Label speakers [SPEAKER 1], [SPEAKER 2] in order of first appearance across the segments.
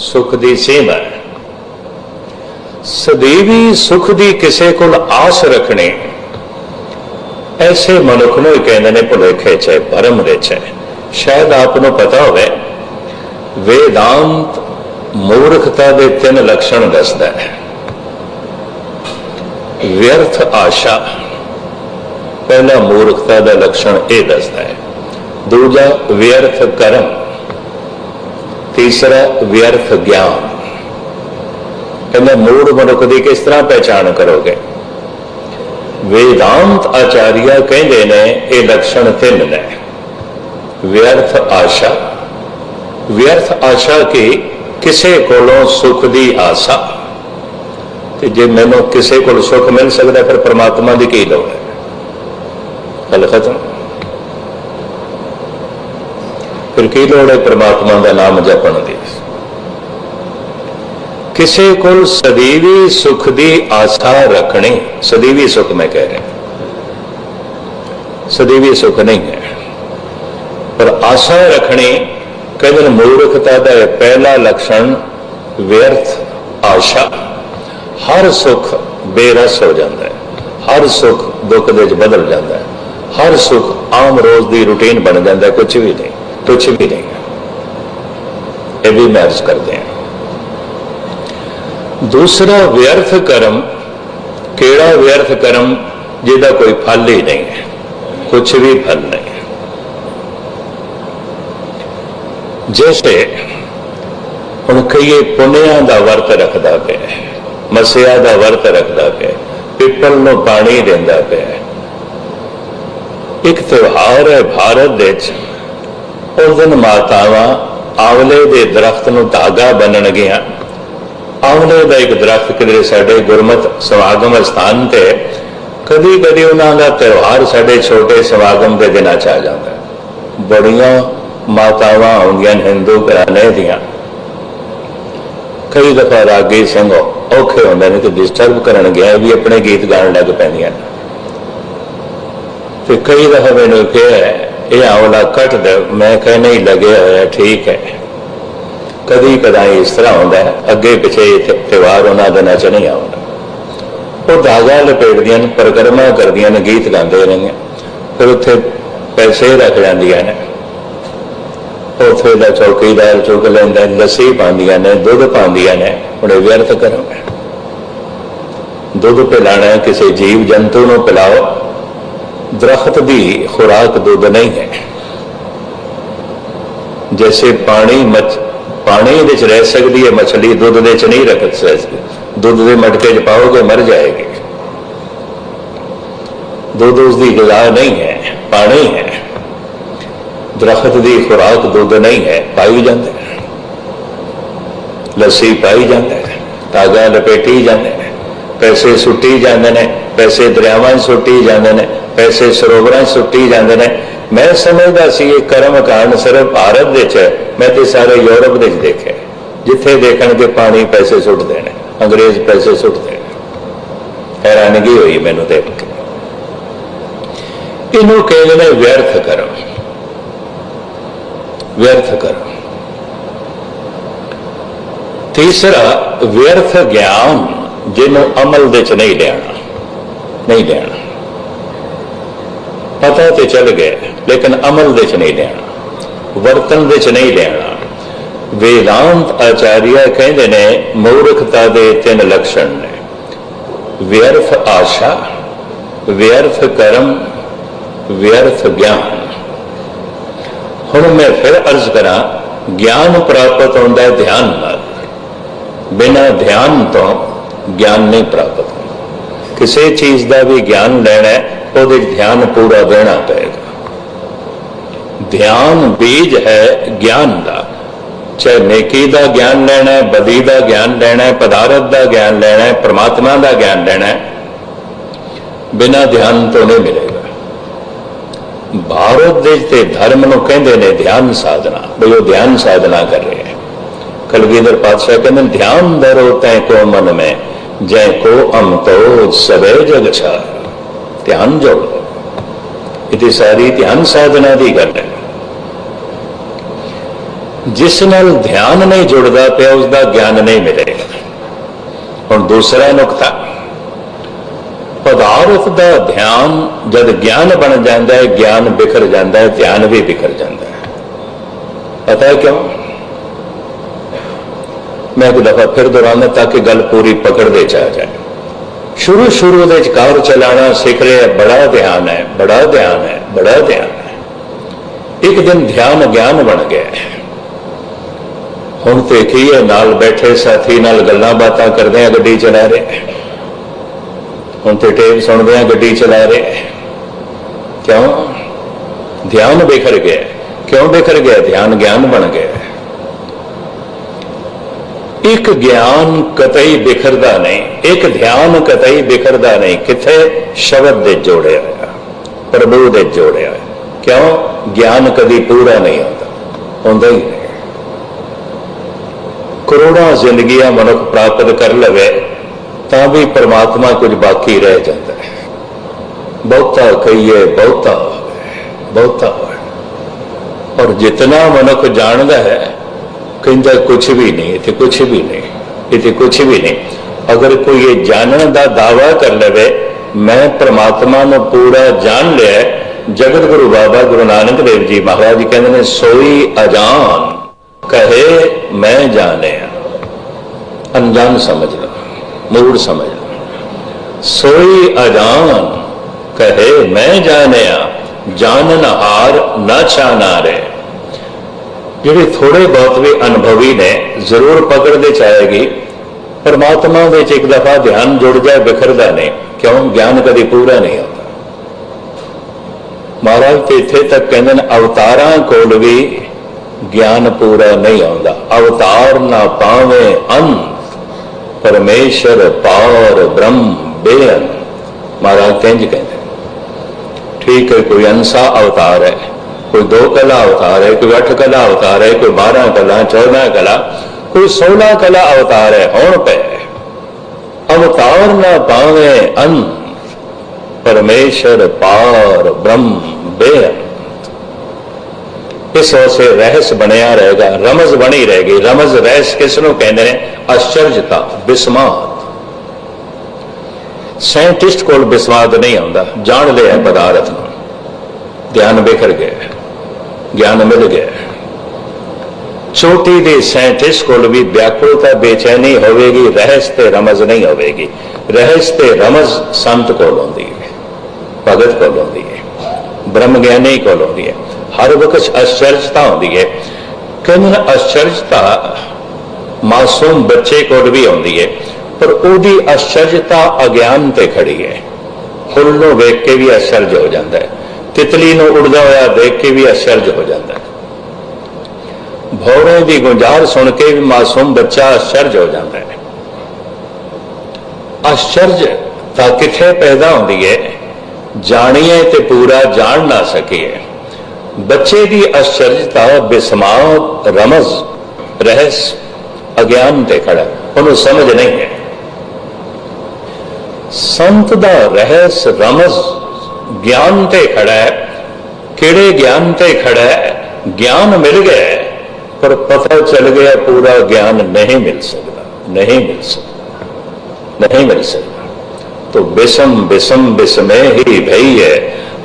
[SPEAKER 1] ਸੁਖ ਦੀ ਸੇਵਾ ਸਦੀਵੀ ਸੁਖ ਦੀ ਕਿਸੇ ਕੋਲ ਆਸ ਰੱਖਣੀ। ਐਸੇ ਮਨੁੱਖ ਨੂੰ ਕਹਿੰਦੇ ਨੇ, ਭੁਲੇਖੇ ਚ ਭਰਮ ਵਿੱਚ ਹੈ। ਸ਼ਾਇਦ ਆਪ ਨੂੰ ਪਤਾ ਹੋਵੇ, ਵੇਦਾਂਤ ਮੂਰਖਤਾ ਦੇ ਤਿੰਨ ਲੱਛਣ ਦੱਸਦਾ ਹੈ। ਵਿਅਰਥ ਆਸ਼ਾ, ਪਹਿਲਾ ਮੂਰਖਤਾ ਦਾ ਲੱਛਣ ਇਹ ਦੱਸਦਾ ਹੈ। ਦੂਜਾ ਵਿਅਰਥ ਕਰਮ ਤੀਸਰਾ ਵਿਅਰਥ ਗਿਆਨ। ਕਹਿੰਦਾ ਮੂੜ ਮਨੁੱਖ ਦੀ ਕਿਸ ਤਰ੍ਹਾਂ ਪਹਿਚਾਣ ਕਰੋਗੇ? ਵੇਦਾਂਤ ਆਚਾਰੀਆ ਕਹਿੰਦੇ ਨੇ, ਇਹ ਲੱਛਣ ਤਿੰਨ ਨੇ। ਵਿਅਰਥ ਆਸ਼ਾ। ਵਿਅਰਥ ਆਸ਼ਾ ਕਿ? ਕਿਸੇ ਕੋਲੋਂ ਸੁਖ ਦੀ ਆਸਾ। ਤੇ ਜੇ ਮੈਨੂੰ ਕਿਸੇ ਕੋਲ ਸੁਖ ਮਿਲ ਸਕਦਾ, ਫਿਰ ਪ੍ਰਮਾਤਮਾ ਦੀ ਕੀ ਲੋੜ ਹੈ? ਗੱਲ ਖਤਮ। ਫਿਰ ਕੀ ਲੋੜ ਹੈ ਪ੍ਰਮਾਤਮਾ ਦਾ ਨਾਮ ਜਪਣ ਦੀ? ਕਿਸੇ ਕੋਲ ਸਦੀਵੀ ਸੁਖ ਦੀ ਆਸਾ ਰੱਖਣੀ, ਸਦੀਵੀ ਸੁਖ ਮੈਂ ਕਹਿ ਰਿਹਾ। ਸਦੀਵੀ ਸੁਖ ਨਹੀਂ ਹੈ। ਪਰ ਆਸਾ ਰੱਖਣੀ ਕਹਿੰਦੇ ਨੇ ਮੂਰਖਤਾ ਦਾ ਪਹਿਲਾ ਲੱਛਣ ਵਿਅਰਥ ਆਸ਼ਾ। ਹਰ ਸੁਖ ਬੇਰਸ ਹੋ ਜਾਂਦਾ ਹੈ। ਹਰ ਸੁਖ ਦੁੱਖ ਦੇ ਵਿੱਚ ਬਦਲ ਜਾਂਦਾ ਹੈ। ਹਰ ਸੁਖ ਆਮ ਰੋਜ਼ ਦੀ ਰੁਟੀਨ ਬਣ ਜਾਂਦਾ ਹੈ ਕੁਝ ਵੀ ਨਹੀਂ। ਕੁਝ ਵੀ ਨਹੀਂ। ਇਹ ਵੀ ਮੈਰਜ ਕਰਦੇ ਹਾਂ। ਦੂਸਰਾ ਵਿਅਰਥ ਕਰਮ ਕਿਹੜਾ ਵਿਅਰਥ ਕਰਮ ਜਿਹਦਾ ਕੋਈ ਫਲ ਹੀ ਨਹੀਂ ਹੈ? ਕੁਝ ਵੀ ਫਲ ਨਹੀਂ ਜੈਸੇ ਹੁਣ ਕਈਏ ਪੁੰਨਿਆਂ ਦਾ ਵਰਤ ਰੱਖਦਾ ਪਿਆ ਹੈ, ਮਸਿਆ ਦਾ ਵਰਤ ਰੱਖਦਾ ਪਿਆ ਪਿੱਪਲ ਨੂੰ ਪਾਣੀ ਦਿੰਦਾ ਪਿਆ ਇੱਕ ਤਿਉਹਾਰ ਹੈ ਭਾਰਤ ਦੇ ਵਿੱਚ। ਉਸ ਦਿਨ ਮਾਤਾਵਾਂ ਆਵਲੇ ਦੇ ਦਰਖਤ ਨੂੰ ਧਾਗਾ ਬੰਨਣ ਗਿਆ ਆਵਲੇ ਦਾ ਇੱਕ ਦਰਖਤ ਕਿਧਰੇ ਸਾਡੇ ਗੁਰਮਤ ਸਮਾਗਮ ਸਥਾਨ ਤੇ ਕਦੀ ਕਦੀ ਉਹਨਾਂ ਦਾ ਤਿਉਹਾਰ ਸਾਡੇ ਛੋਟੇ ਸਮਾਗਮ ਦੇ ਦਿਨਾਂ ਚ ਆ ਜਾਂਦਾ। ਬੜੀਆਂ ਮਾਤਾਵਾਂ ਆਉਂਦੀਆਂ ਹਿੰਦੂ ਘਰਾਣੇ ਦੀਆਂ। ਕਈ ਦਫਾ ਰਾਗੀ ਸਿੰਘ ਔਖੇ ਹੁੰਦੇ ਨੇ ਤੇ ਡਿਸਟਰਬ ਕਰਨ ਗਿਆ ਵੀ ਆਪਣੇ ਗੀਤ ਗਾਣ ਲੱਗ ਪੈਂਦੀਆਂ ਨੇ। ਤੇ ਕਈ ਦਫਾ ਮੈਨੂੰ ਕਿਹਾ ਇਹ ਆਵਲਾ ਕੱਟ ਦੇ, ਮੈਂ ਕਹ ਨਹੀਂ ਲੱਗਿਆ ਹੋਇਆ ਠੀਕ ਹੈ। ਕਦੀ ਕਦਾਈ ਇਸ ਤਰ੍ਹਾਂ ਹੁੰਦਾ ਅੱਗੇ ਪਿੱਛੇ ਇਹ ਤਿਉਹਾਰ ਉਹਨਾਂ ਦਿਨਾਂ ਚ ਨਹੀਂ ਆਉਂਦਾ ਉਹ ਦਾਗਾ ਲਪੇਟਦੀਆਂ ਨੇ, ਪ੍ਰਕਰਮਾ ਕਰਦੀਆਂ ਨੇ, ਗੀਤ ਗਾਉਂਦੇ ਰਹਿੰਦੇ ਫਿਰ ਉੱਥੇ ਪੈਸੇ ਰੱਖ ਜਾਂਦੀਆਂ ਨੇ। ਉੱਥੇ ਦਾ ਚੌਕੀਦਾਰ ਚੁੱਕ ਲੈਂਦਾ, ਲੱਸੀ ਪਾਉਂਦੀਆਂ ਨੇ, ਦੁੱਧ ਪਾਉਂਦੀਆਂ ਨੇ। ਹੁਣ ਵਿਅਰਥ ਕਰੋ। ਦੁੱਧ ਪਿਲਾਣਾ ਕਿਸੇ ਜੀਵ ਜੰਤੂ ਨੂੰ ਪਿਲਾਓ। ਦਰਖਤ ਦੀ ਖੁਰਾਕ ਦੁੱਧ ਨਹੀਂ ਹੈ। ਜੈਸੇ ਪਾਣੀ ਮੱਛ, ਪਾਣੀ ਦੇ ਵਿੱਚ ਰਹਿ ਸਕਦੀ ਹੈ, ਮੱਛਲੀ ਦੁੱਧ ਦੇ ਵਿੱਚ ਨਹੀਂ ਰੱਖ ਸਕਦੀ। ਦੁੱਧ ਦੇ ਮਟਕੇ 'ਚ ਪਾਓਗੇ, ਮਰ ਜਾਏਗੀ। ਦੁੱਧ ਉਸ ਦੀ ਗਿਲਾ ਨਹੀਂ ਹੈ, ਪਾਣੀ ਹੈ। ਦਰਖਤ ਦੀ ਖੁਰਾਕ ਦੁੱਧ ਨਹੀਂ ਹੈ, ਪਾਈ ਜਾਂਦਾ ਨੇ ਲੱਸੀ ਪਾਈ ਜਾਂਦਾ ਨੇ ਤਾਗਾ ਲਪੇਟੀ ਜਾਂਦੇ ਨੇ, ਪੈਸੇ ਸੁੱਟੀ ਜਾਂਦੇ ਨੇ, ਪੈਸੇ ਦਰਿਆਵਾਂ 'ਚ ਸੁੱਟੀ ਜਾਂਦੇ ਨੇ ਪੈਸੇ ਸਰੋਵਰਾਂ 'ਚ ਸੁੱਟੀ ਜਾਂਦੇ ਨੇ। ਮੈਂ ਸਮਝਦਾ ਸੀ ਇਹ ਕਰਮ ਕਾਂਡ ਸਿਰਫ ਭਾਰਤ ਦੇ 'ਚ ਹੈ। ਮੈਂ ਤੇ ਸਾਰੇ ਯੂਰਪ ਦੇ 'ਚ ਦੇਖਿਆ ਜਿੱਥੇ ਦੇਖਣ ਦੇਖਣਗੇ ਪਾਣੀ ਪੈਸੇ ਸੁੱਟਦੇ ਨੇ, ਅੰਗਰੇਜ਼ ਪੈਸੇ ਸੁੱਟਦੇ ਨੇ। ਹੈਰਾਨਗੀ ਹੋਈ ਮੈਨੂੰ ਦੇਖ ਕੇ। ਇਹਨੂੰ ਕਹਿੰਦੇ ਨੇ ਵਿਅਰਥ ਕਰਮ। ਵਿਅਰਥ ਕਰਮ। ਤੀਸਰਾ, ਵਿਅਰਥ ਗਿਆਨ, ਜਿਹਨੂੰ ਅਮਲ ਦੇ ਚ ਨਹੀਂ ਲੈਣਾ ਨਹੀਂ ਲੈਣਾ ਪਤਾ ਤੇ ਚੱਲ ਗਏ ਲੇਕਿਨ ਅਮਲ ਦੇ ਚ ਨਹੀਂ ਲੈਣਾ ਵਰਤਨ ਦੇ ਚ ਨਹੀਂ ਲੈਣਾ ਵੇਦਾਂਤ ਆਚਾਰੀਆ ਕਹਿੰਦੇ ਨੇ, ਮੂਰਖਤਾ ਦੇ ਤਿੰਨ ਲੱਛਣ ਨੇ। ਵਿਅਰਥ ਆਸ਼ਾ, ਵਿਅਰਥ ਕਰਮ, ਵਿਅਰਥ ਗਿਆਨ। ਹੁਣ ਮੈਂ ਫਿਰ ਅਰਜ਼ ਕਰਾਂ, ਗਿਆਨ ਪ੍ਰਾਪਤ ਹੁੰਦਾ ਹੈ ਧਿਆਨ ਨਾਲ। ਬਿਨਾਂ ਧਿਆਨ ਤੋਂ ਗਿਆਨ ਨਹੀਂ ਪ੍ਰਾਪਤ ਕਿਸੇ ਚੀਜ਼ ਦਾ ਵੀ ਗਿਆਨ ਲੈਣਾ ਹੈ ਉਹਦੇ ਧਿਆਨ ਪੂਰਾ ਦੇਣਾ ਪਏਗਾ। ਧਿਆਨ ਬੀਜ ਹੈ ਗਿਆਨ ਦਾ। ਚਾਹੇ ਨੇਕੀ ਦਾ ਗਿਆਨ ਲੈਣਾ ਹੈ ਬਦੀ ਦਾ ਗਿਆਨ ਲੈਣਾ ਹੈ ਪਦਾਰਥ ਦਾ ਗਿਆਨ ਲੈਣਾ ਹੈ ਪ੍ਰਮਾਤਮਾ ਦਾ ਗਿਆਨ ਲੈਣਾ ਹੈ ਬਿਨਾਂ ਧਿਆਨ ਤੋਂ ਨਹੀਂ ਮਿਲੇਗਾ। ਭਾਰਤ ਦੇ ਤੇ ਧਰਮ ਨੂੰ ਕਹਿੰਦੇ ਨੇ ਧਿਆਨ ਸਾਧਨਾ। ਬਈ ਉਹ ਧਿਆਨ ਸਾਧਨਾ ਕਰ ਰਹੇ ਹੈ। ਕਲਗੀਧਰ ਪਾਤਸ਼ਾਹ ਕਹਿੰਦੇ ਨੇ, ਧਿਆਨ ਧਰੋ ਤੈ ਕੋ ਮਨ ਮੈਂ ਜੈ ਕੋ ਅਮਤੋ ਸਵੇ ਜਗ ਛਾਇ ਧਿਆਨ ਜੋੜੋ ਇਹ ਸਾਰੀ ਧਿਆਨ ਸਾਧਨਾ ਦੀ ਗੱਲ ਹੈ। ਜਿਸ ਨਾਲ ਧਿਆਨ ਨਹੀਂ ਜੁੜਦਾ ਪਿਆ, ਉਸ ਦਾ ਗਿਆਨ ਨਹੀਂ ਮਿਲੇਗਾ ਹੁਣ ਦੂਸਰਾ ਨੁਕਤਾ, ਪਦਾਰਥ ਦਾ ਧਿਆਨ ਜਦ ਗਿਆਨ ਬਣ ਜਾਂਦਾ ਹੈ, ਗਿਆਨ ਬਿਖਰ ਜਾਂਦਾ ਹੈ, ਧਿਆਨ ਵੀ ਬਿਖਰ ਜਾਂਦਾ ਹੈ। ਪਤਾ ਹੈ ਕਿਉਂ? ਮੈਂ ਇੱਕ ਦਫਾ ਫਿਰ ਦੁਹਰਾਉਣਾ ਤਾਂ ਕਿ ਗੱਲ ਪੂਰੀ ਪਕੜ ਦੇ ਚ ਆ ਜਾਏ। ਸ਼ੁਰੂ ਸ਼ੁਰੂ ਦੇ ਚ ਕਾਰ ਚਲਾਣਾ ਸਿੱਖ ਰਿਹਾ ਬੜਾ ਧਿਆਨ ਹੈ, ਬੜਾ ਧਿਆਨ ਹੈ, ਬੜਾ ਧਿਆਨ ਹੈ। ਇੱਕ ਦਿਨ ਧਿਆਨ ਗਿਆਨ ਬਣ ਗਿਆ ਹੁਣ ਤੇ ਕੀ ਹੈ ਨਾਲ ਬੈਠੇ ਸਾਥੀ ਨਾਲ ਗੱਲਾਂ ਬਾਤਾਂ ਕਰਦੇ ਆ, ਗੱਡੀ ਚਲਾ ਰਹੇ ਹੁਣ ਤੇ ਟੇਪ ਸੁਣਦੇ ਆ, ਗੱਡੀ ਚਲਾ ਰਹੇ ਕਿਉਂ? ਧਿਆਨ ਬਿਖਰ ਗਿਆ। ਕਿਉਂ ਬਿਖਰ ਗਿਆ? ਧਿਆਨ ਗਿਆਨ ਬਣ ਗਿਆ। ਇੱਕ ਗਿਆਨ ਕਤਈ ਬਿਖਰਦਾ ਨਹੀਂ, ਇੱਕ ਧਿਆਨ ਕਤਈ ਬਿਖਰਦਾ ਨਹੀਂ, ਕਿੱਥੇ? ਸ਼ਬਦ ਦੇ ਜੋੜਿਆ ਹੋਇਆ ਪ੍ਰਭੂ ਦੇ ਜੋੜਿਆ ਹੋਇਆ ਕਿਉਂ? ਗਿਆਨ ਕਦੀ ਪੂਰਾ ਨਹੀਂ ਹੁੰਦਾ। ਹੁੰਦਾ ਹੀ ਨਹੀਂ। ਕਰੋੜਾਂ ਜ਼ਿੰਦਗੀਆਂ ਮਨੁੱਖ ਪ੍ਰਾਪਤ ਕਰ ਲਵੇ, ਤਾਂ ਵੀ ਪਰਮਾਤਮਾ ਕੁਝ ਬਾਕੀ ਰਹਿ ਜਾਂਦਾ ਹੈ। ਬਹੁਤਾ ਕਹੀਏ, ਬਹੁਤਾ ਬਹੁਤਾ ਔਰ ਜਿਤਨਾ ਮਨੁੱਖ ਜਾਣਦਾ ਹੈ ਕਹਿੰਦਾ ਕੁਝ ਵੀ ਨਹੀਂ, ਇੱਥੇ ਕੁਝ ਵੀ ਨਹੀਂ, ਇੱਥੇ ਕੁਝ ਵੀ ਨਹੀਂ। ਅਗਰ ਕੋਈ ਇਹ ਜਾਣਨ ਦਾ ਦਾਵਾ ਕਰ ਲਵੇ, ਮੈਂ ਪ੍ਰਮਾਤਮਾ ਨੂੰ ਪੂਰਾ ਜਾਣ ਲਿਆ ਜਗਤ ਗੁਰੂ ਬਾਬਾ ਗੁਰੂ ਨਾਨਕ ਦੇਵ ਜੀ ਮਹਾਰਾਜ ਜੀ ਕਹਿੰਦੇ ਨੇ, ਸੋਈ ਅਜਾਨ, ਕਹੇ ਮੈਂ ਜਾਣਿਆ। ਅਣਜਾਣ ਸਮਝ ਲਓ, ਮੂੜ ਸਮਝ ਲਓ। ਸੋਈ ਅਜਾਨ, ਕਹੇ ਮੈਂ ਜਾਣਿਆ, ਜਾਣਨ ਹਾਰ ਨਾ ਛਾਨਾਰੇ ਜਿਹੜੇ ਥੋੜੇ ਬਹੁਤ ਵੀ ਅਨੁਭਵੀ ਨੇ, ਜ਼ਰੂਰ ਪਕੜਦੇ ਚਾਹੇਗੀ ਪਰਮਾਤਮਾ ਵਿੱਚ ਇੱਕ ਦਫਾ ਧਿਆਨ ਜੁੜ ਜਾਏ, ਬਿਖਰਦਾ ਨਹੀਂ, ਕਿਉਂ? ਗਿਆਨ ਕਦੇ ਪੂਰਾ ਨਹੀਂ ਹੁੰਦਾ। ਮਹਾਰਾਜ ਤੇ ਇੱਥੇ ਤੱਕ ਕਹਿੰਦੇ ਨੇ, ਅਵਤਾਰਾਂ ਕੋਲ ਵੀ ਗਿਆਨ ਪੂਰਾ ਨਹੀਂ ਆਉਂਦਾ। ਅਵਤਾਰ ਨਾ ਪਾਵੇ ਅੰਤ, ਪਰਮੇਸ਼ਰ ਪਾਰ ਬ੍ਰਹਮ ਬੇਅਨ ਮਹਾਰਾਜ ਕਹਿੰਜ ਕਹਿੰਦੇ ਠੀਕ ਹੈ, ਕੋਈ ਅੰਸਾ ਅਵਤਾਰ ਹੈ। ਕੋਈ ਦੋ ਕਲਾ ਅਵਤਾਰ ਹੈ ਕੋਈ ਅੱਠ ਕਲਾ ਅਵਤਾਰ ਹੈ ਕੋਈ 12 ਕਲਾ 14 ਕਲਾ ਕੋਈ 16 ਕਲਾ ਅਵਤਾਰ ਹੈ ਹੁਣ ਪੈ ਅਵਤਾਰ ਨਾ ਪਾਵੇ ਅੰਤ ਪਰਮੇਸ਼ਰ ਪਾਰ ਬ੍ਰਹਮ ਬੇਅੰਤ ਇਸ ਵਾਸਤੇ ਰਹਿਸ ਬਣਿਆ ਰਹੇਗਾ ਰਮਜ਼ ਬਣੀ ਰਹੇਗੀ ਰਮਜ਼ ਰਹਿਸ ਕਿਸ ਨੂੰ ਕਹਿੰਦੇ ਨੇ ਅਸ਼ਚਰਜਤਾ ਬਿਸਮਾਤ ਸਾਇੰਟਿਸਟ ਕੋਲ ਬਿਸਮਾਤ ਨਹੀਂ ਆਉਂਦਾ ਜਾਣਦੇ ਹੈ ਪਦਾਰਥ ਨੂੰ ਧਿਆਨ ਬਿਖਰ ਗਿਆ ਗਿਆਨ ਮਿਲ ਗਿਆ। ਛੋਟੀ ਦੇ ਸਾਇੰਟਿਸਟ ਕੋਲ ਵੀ ਵਿਆਕੁਲਤਾ ਬੇਚੈਨੀ ਹੋਵੇਗੀ, ਰਹਿਸ ਤੇ ਰਮਜ਼ ਨਹੀਂ ਹੋਵੇਗੀ। ਰਹਿਸ ਤੇ ਰਮਜ਼ ਸੰਤ ਕੋਲ ਹੁੰਦੀ ਹੈ, ਭਗਤ ਕੋਲ ਹੁੰਦੀ ਹੈ, ਬ੍ਰਹਮ ਗਿਆਨੀ ਕੋਲ ਹੁੰਦੀ ਹੈ। ਹਰ ਵਕਤ ਅਸ਼ਚਰਜਤਾ ਹੁੰਦੀ ਹੈ। ਕਹਿੰਦੇ ਨੇ ਅਸ਼ਚਰਜਤਾ ਮਾਸੂਮ ਬੱਚੇ ਕੋਲ ਵੀ ਹੁੰਦੀ ਹੈ, ਪਰ ਉਹਦੀ ਅਸ਼ਚਰਜਤਾ ਅਗਿਆਨ ਤੇ ਖੜੀ ਹੈ। ਫੁੱਲ ਨੂੰ ਵੇਖ ਕੇ ਵੀ ਅਸ਼ਚਰਜ ਹੋ ਜਾਂਦਾ ਹੈ। ਤਿਤਲੀ ਨੂੰ ਉੜਦਾ ਹੋਇਆ ਦੇਖ ਕੇ ਵੀ ਅਚਰਜ ਹੋ ਜਾਂਦਾ ਹੈ। ਭੌਰੇ ਦੀ ਗੁੰਜਾਰ ਸੁਣ ਕੇ ਵੀ ਮਾਸੂਮ ਬੱਚਾ ਅਸ਼ਚਰਜ ਹੋ ਜਾਂਦਾ ਹੈ। ਅਸ਼ਚਰਜ ਤਾਂ ਕਿੱਥੇ ਪੈਦਾ ਹੁੰਦੀ ਹੈ? ਜਾਣੀਏ ਤੇ ਪੂਰਾ ਜਾਣ ਨਾ ਸਕੀਏ। ਬੱਚੇ ਦੀ ਅਸ਼ਚਰਜਤਾ ਬਿਸਮਾਤ ਰਮਜ਼, ਰਹਿਸ, ਅਗਿਆਨ ਤੇ ਖੜਾ। ਉਹਨੂੰ ਸਮਝ ਨਹੀਂ ਹੈ। ਸੰਤ ਦਾ ਰਹਿਸ, ਰਮਜ਼ ਗਿਆਨ ਤੇ ਖੜਾ ਹੈ ਕਿਹੜੇ ਗਿਆਨ ਤੇ ਖੜਾ ਹੈ ਗਿਆਨ ਮਿਲ ਗਿਆ ਹੈ, ਪਰ ਪਤਾ ਚੱਲ ਗਿਆ ਪੂਰਾ ਗਿਆਨ ਨਹੀਂ ਮਿਲ ਸਕਦਾ ਨਹੀਂ ਮਿਲ ਸਕਦਾ ਨਹੀਂ ਮਿਲ ਸਕਦਾ तो बिसम बिसम बिसमे ही भई है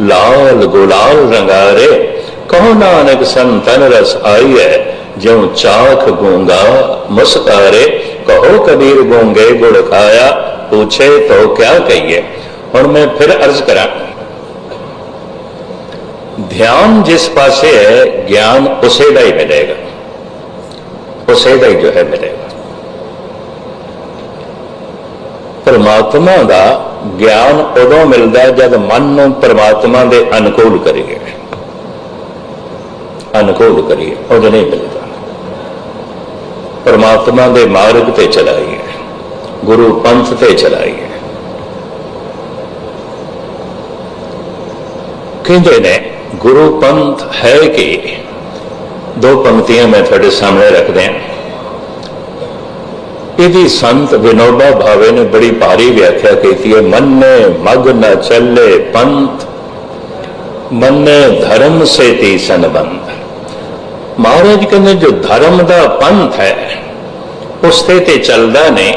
[SPEAKER 1] लाल गुलाल रंगारे कहो नानक संतन रस आई है ज्यो चाख गूंगा मुस्कारे कहो कबीर गूंगे गुड़ खाया पूछे तो क्या कहिए और मैं फिर अर्ज करा ध्यान जिस पासे है ज्ञान उसे का ही मिलेगा उसे का ही जो है मिलेगा ਪਰਮਾਤਮਾ ਦਾ ਗਿਆਨ ਉਦੋਂ ਮਿਲਦਾ ਹੈ ਜਦ ਮਨ ਨੂੰ ਪਰਮਾਤਮਾ ਦੇ ਅਨੁਕੂਲ ਕਰੀਏ ਅਨੁਕੂਲ ਕਰੀਏ ਉਦੋਂ ਨਹੀਂ ਮਿਲਦਾ ਪਰਮਾਤਮਾ ਦੇ ਮਾਰਗ ਤੇ ਚਲਾਈਏ ਗੁਰੂ ਪੰਥ ਤੇ ਚਲਾਈਏ ਕਹਿੰਦੇ ਨੇ ਗੁਰੂ ਪੰਥ ਹੈ ਕਿ ਦੋ ਪੰਕਤੀਆਂ ਮੈਂ ਤੁਹਾਡੇ ਸਾਹਮਣੇ ਰੱਖਦੇ ਹਾਂ। ਇਹਦੀ ਸੰਤ ਵਿਨੋਬਾ ਭਾਵੇ ਨੇ ਬੜੀ ਭਾਰੀ ਵਿਆਖਿਆ ਕੀਤੀ ਹੈ, ਮੰਨੇ ਮਗ ਨ ਚੱਲੇ ਪੰਥ, ਮੰਨੇ ਧਰਮ ਸੇ ਤੀ ਸੰਬੰਧ। ਮਹਾਰਾਜ ਕਹਿੰਦੇ ਜੋ ਧਰਮ ਦਾ ਪੰਥ ਹੈ, ਉਸ ਤੇ ਤੇ ਚੱਲਦਾ ਨਹੀਂ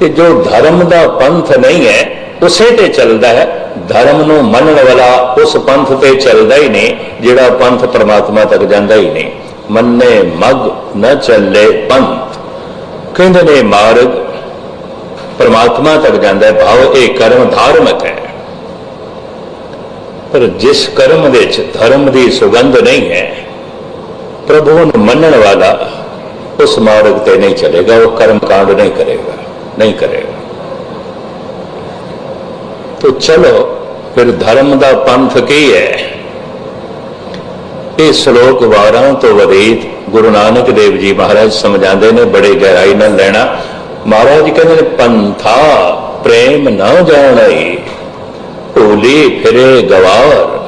[SPEAKER 1] ਤੇ ਜੋ ਧਰਮ ਦਾ ਪੰਥ ਨਹੀਂ ਹੈ ਉਸੇ ਤੇ ਚੱਲਦਾ ਹੈ, ਧਰਮ ਨੂੰ ਮੰਨਣ ਵਾਲਾ ਉਸ ਪੰਥ ਤੇ ਚੱਲਦਾ ਹੀ ਨਹੀਂ, ਜਿਹੜਾ ਪੰਥ ਪਰਮਾਤਮਾ ਤੱਕ ਜਾਂਦਾ ਹੀ ਨਹੀਂ। ਮੰਨੇ ਮਗ, ਨ ਚੱਲੇ ਪੰਥ। ਕਹਿੰਦੇ ਨੇ ਮਾਰਗ ਪਰਮਾਤਮਾ ਤੱਕ ਜਾਂਦਾ ਹੈ, ਭਾਵ ਇਹ ਕਰਮ ਧਾਰਮਿਕ ਹੈ। ਪਰ ਜਿਸ ਕਰਮ ਵਿੱਚ ਧਰਮ ਦੀ ਸੁਗੰਧ ਨਹੀਂ ਹੈ, ਪ੍ਰਭੂ ਨੂੰ ਮੰਨਣ ਵਾਲਾ ਉਸ ਮਾਰਗ ਤੇ ਨਹੀਂ ਚਲੇਗਾ, ਉਹ ਕਰਮ ਕਾਂਡ ਨਹੀਂ ਕਰੇਗਾ ਨਹੀਂ ਕਰੇਗਾ। ਤੋ ਚਲੋ ਫਿਰ ਧਰਮ ਦਾ ਪੰਥ ਕੀ ਹੈ ਇਹ ਸ਼ਲੋਕ ਵਾਰਾਂ ਤੋਂ ਵਦੀਤ ਗੁਰੂ ਨਾਨਕ ਦੇਵ ਜੀ ਮਹਾਰਾਜ ਸਮਝਾਉਂਦੇ ਨੇ ਬੜੇ ਗਹਿਰਾਈ ਨਾਲ ਲੈਣਾ ਮਹਾਰਾਜ ਕਹਿੰਦੇ ਨੇ ਪੰਥਾ ਪ੍ਰੇਮ ਨਾ ਜਾਣਾਈ ਢੋਲੇ ਫਿਰੇ ਗਵਾਰ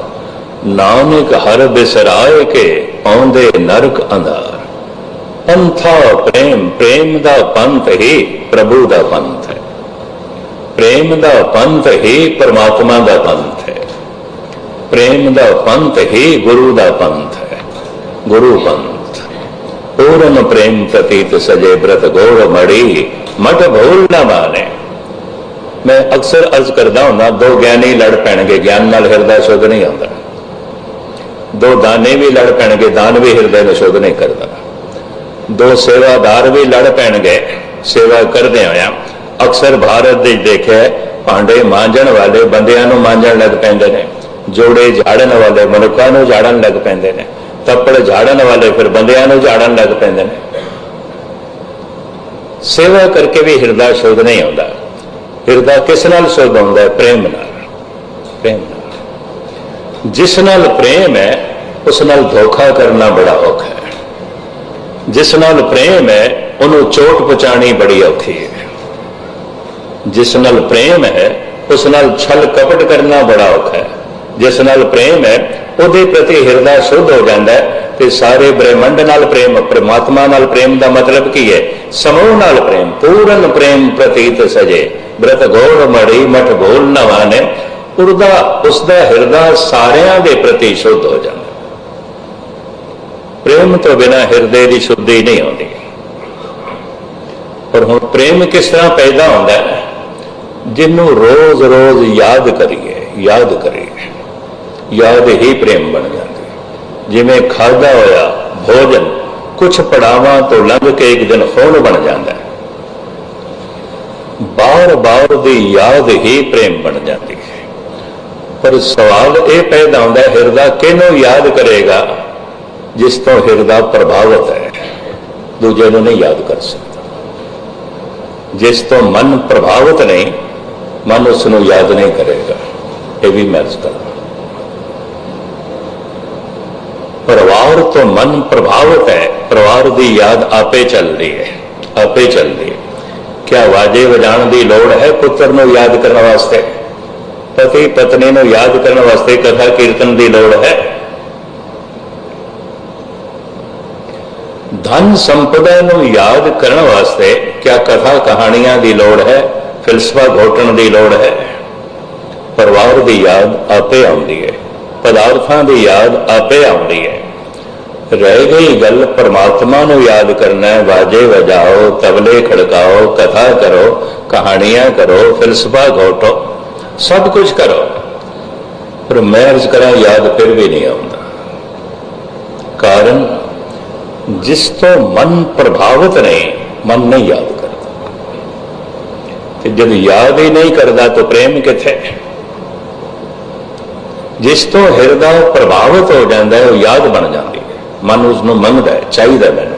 [SPEAKER 1] ਨਾਨਕ ਹਰ ਬਿਸਰਾਏ ਕੇ ਆਉਂਦੇ ਨਰਕ ਅੰਧਾਰ ਪੰਥਾ ਪ੍ਰੇਮ ਪ੍ਰੇਮ ਦਾ ਪੰਥ ਹੀ ਪ੍ਰਭੂ ਦਾ ਪੰਥ ਹੈ ਪ੍ਰੇਮ ਦਾ ਪੰਥ ਹੀ ਪਰਮਾਤਮਾ ਦਾ ਪੰਥ ਹੈ। ਪ੍ਰੇਮ ਦਾ ਪੰਥ ਹੀ ਗੁਰੂ ਦਾ ਪੰਥ ਹੈ। ਗੁਰੂ ਪੰਥ। ਪੂਰਨ ਪ੍ਰੇਮ ਪ੍ਰਤੀਤ ਸਜੇ ਬ੍ਰਤ ਗੋੜ ਮੜੀ ਮਟ ਭੂਲ ਨਾ ਮਾਨੇ। ਮੈਂ ਅਕਸਰ ਅਰਜ਼ ਕਰਦਾ ਹੁੰਦਾ, ਦੋ ਗਿਆਨੀ ਲੜ ਪੈਣਗੇ, ਗਿਆਨ ਨਾਲ ਹਿਰਦਾ ਸ਼ੁੱਧ ਨਹੀਂ ਆਉਂਦਾ। ਦੋ ਦਾਨੇ ਵੀ ਲੜ ਪੈਣਗੇ, ਦਾਨ ਵੀ ਹਿਰਦੇ ਨੂੰ ਸ਼ੁੱਧ ਨਹੀਂ ਕਰਦਾ। ਦੋ ਸੇਵਾਦਾਰ ਵੀ ਲੜ ਪੈਣਗੇ, ਸੇਵਾ ਕਰਦੇ ਹੋਇਆ ਅਕਸਰ ਭਾਰਤ ਦੇ ਦੇਖਿਆ ਭਾਂਡੇ ਮਾਂਜਣ ਵਾਲੇ ਬੰਦਿਆਂ ਨੂੰ ਮਾਂਜਣ ਲੱਗ ਪੈਂਦੇ ਨੇ, ਜੋੜੇ ਝਾੜਨ ਵਾਲੇ ਮਨੁੱਖਾਂ ਨੂੰ ਝਾੜਨ ਲੱਗ ਪੈਂਦੇ ਨੇ, ਤੱਪੜ ਝਾੜਨ ਵਾਲੇ ਫਿਰ ਬੰਦਿਆਂ ਨੂੰ ਝਾੜਨ ਲੱਗ ਪੈਂਦੇ ਨੇ। ਸੇਵਾ ਕਰਕੇ ਵੀ ਹਿਰਦਾ ਸ਼ੁੱਧ ਨਹੀਂ ਆਉਂਦਾ। ਹਿਰਦਾ ਕਿਸ ਨਾਲ ਸ਼ੁੱਧ ਆਉਂਦਾ ਹੈ? ਪ੍ਰੇਮ ਨਾਲ। ਪ੍ਰੇਮ ਨਾਲ। ਜਿਸ ਨਾਲ ਪ੍ਰੇਮ ਹੈ, ਉਸ ਨਾਲ ਧੋਖਾ ਕਰਨਾ ਬੜਾ ਔਖਾ ਹੈ। ਜਿਸ ਨਾਲ ਪ੍ਰੇਮ ਹੈ, ਉਹਨੂੰ ਚੋਟ ਪਹੁੰਚਾਣੀ ਬੜੀ ਔਖੀ ਹੈ। ਜਿਸ ਨਾਲ ਪ੍ਰੇਮ ਹੈ, ਉਸ ਨਾਲ ਛਲ ਕਪਟ ਕਰਨਾ ਬੜਾ ਔਖਾ ਹੈ। ਜਿਸ ਨਾਲ ਪ੍ਰੇਮ ਹੈ, ਉਹਦੇ ਪ੍ਰਤੀ ਹਿਰਦਾ ਸ਼ੁੱਧ ਹੋ ਜਾਂਦਾ ਹੈ ਤੇ ਸਾਰੇ ਬ੍ਰਹਿਮੰਡ ਨਾਲ ਪ੍ਰੇਮ, ਪ੍ਰਮਾਤਮਾ ਨਾਲ ਪ੍ਰੇਮ ਦਾ ਮਤਲਬ ਕੀ ਹੈ? ਸਮੂਹ ਨਾਲ ਪ੍ਰੇਮ, ਪੂਰਨ ਪ੍ਰੇਮ ਪ੍ਰਤੀਤ ਸਜੇ। ਬ੍ਰਤ ਗੋੜ ਮੜੀ ਮਠ ਭੋਲ ਨਵਾਨੇ ਉਹਦਾ ਉਸ ਦਾ ਹਿਰਦਾ ਸਾਰਿਆਂ ਦੇ ਪ੍ਰਤੀ ਸ਼ੁੱਧ ਹੋ ਜਾਂਦਾ ਪ੍ਰੇਮ ਤੋਂ ਬਿਨਾ ਹਿਰਦੇ ਦੀ ਸ਼ੁੱਧੀ ਨਹੀਂ ਆਉਂਦੀ ਪਰ ਹੁਣ ਪ੍ਰੇਮ ਕਿਸ ਤਰ੍ਹਾਂ ਪੈਦਾ ਹੁੰਦਾ ਹੈ? ਜਿਹਨੂੰ ਰੋਜ਼-ਰੋਜ਼ ਯਾਦ ਕਰੀਏ ਯਾਦ ਕਰੀਏ ਯਾਦ ਹੀ ਪ੍ਰੇਮ ਬਣ ਜਾਂਦੀ ਜਿਵੇਂ ਖਾਦਾ ਹੋਇਆ ਭੋਜਨ ਕੁਝ ਪੜਾਵਾਂ ਤੋਂ ਲੰਘ ਕੇ ਇੱਕ ਦਿਨ ਖੂਨ ਬਣ ਜਾਂਦਾ ਹੈ ਬਾਰ-ਬਾਰ ਦੀ ਯਾਦ ਹੀ ਪ੍ਰੇਮ ਬਣ ਜਾਂਦੀ ਹੈ ਪਰ ਸਵਾਲ ਇਹ ਪੈਦਾ ਹੁੰਦਾ ਹੈ ਹਿਰਦਾ ਕਿਹਨੂੰ ਯਾਦ ਕਰੇਗਾ ਜਿਸ ਤੋਂ ਹਿਰਦਾ ਪ੍ਰਭਾਵਿਤ ਹੈ ਦੂਜੇ ਨੂੰ ਨਹੀਂ ਯਾਦ ਕਰ ਸਕਦਾ ਜਿਸ ਤੋਂ ਮਨ ਪ੍ਰਭਾਵਿਤ ਨਹੀਂ ਮਨ ਉਸ ਨੂੰ ਯਾਦ ਨਹੀਂ ਕਰੇਗਾ। ਇਹ ਵੀ ਮੈਂ ਕਰਾਂ ਪਰਿਵਾਰ ਤੋਂ ਮਨ ਪ੍ਰਭਾਵਿਤ ਹੈ। ਪਰਿਵਾਰ ਦੀ ਯਾਦ ਆਪੇ ਚੱਲਦੀ ਹੈ। ਆਪੇ ਚੱਲਦੀ ਹੈ। ਕਿਆ ਵਾਜੇ ਵਜਾਉਣ ਦੀ ਲੋੜ ਹੈ ਪੁੱਤਰ ਨੂੰ ਯਾਦ ਕਰਨ ਵਾਸਤੇ? ਪਤੀ ਪਤਨੀ ਨੂੰ ਯਾਦ ਕਰਨ ਵਾਸਤੇ ਕਥਾ ਕੀਰਤਨ ਦੀ ਲੋੜ ਹੈ? ਧਨ ਸੰਪਦਾ ਨੂੰ ਯਾਦ ਕਰਨ ਵਾਸਤੇ ਕਿਆ ਕਥਾ ਕਹਾਣੀਆਂ ਦੀ ਲੋੜ ਹੈ? ਫਿਲਸਫਾ ਘੋਟਣ ਦੀ ਲੋੜ ਹੈ। ਪਰਿਵਾਰ ਦੀ ਯਾਦ ਆਪੇ ਆਉਂਦੀ ਹੈ। ਪਦਾਰਥਾਂ ਦੀ ਯਾਦ ਆਪੇ ਆਉਂਦੀ ਹੈ। ਰਹਿ ਗਈ ਗੱਲ ਪਰਮਾਤਮਾ ਨੂੰ ਯਾਦ ਕਰਨਾ ਵਾਜੇ ਵਜਾਓ, ਤਬਲੇ ਖੜਕਾਓ, ਕਥਾ ਕਰੋ, ਕਹਾਣੀਆਂ ਕਰੋ, ਫਿਲਸਫਾ ਘੋਟੋ, ਸਭ ਕੁਝ ਕਰੋ। ਪਰ ਮੈਂ ਅਰਜ਼ ਕਰਾਂ ਯਾਦ ਫਿਰ ਵੀ ਨਹੀਂ ਆਉਂਦਾ। ਕਾਰਨ, ਜਿਸ ਤੋਂ ਮਨ ਪ੍ਰਭਾਵਿਤ ਨਹੀਂ ਮਨ ਨਹੀਂ ਯਾਦ ਤੇ ਜਦ ਯਾਦ ਹੀ ਨਹੀਂ ਕਰਦਾ ਤਾਂ ਪ੍ਰੇਮ ਕਿੱਥੇ? ਜਿਸ ਤੋਂ ਹਿਰਦਾ ਪ੍ਰਭਾਵਿਤ ਹੋ ਜਾਂਦਾ ਹੈ, ਉਹ ਯਾਦ ਬਣ ਜਾਂਦੀ ਹੈ। ਮਨ ਉਸ ਨੂੰ ਮੰਗਦਾ ਹੈ, ਚਾਹੀਦਾ ਮੈਨੂੰ।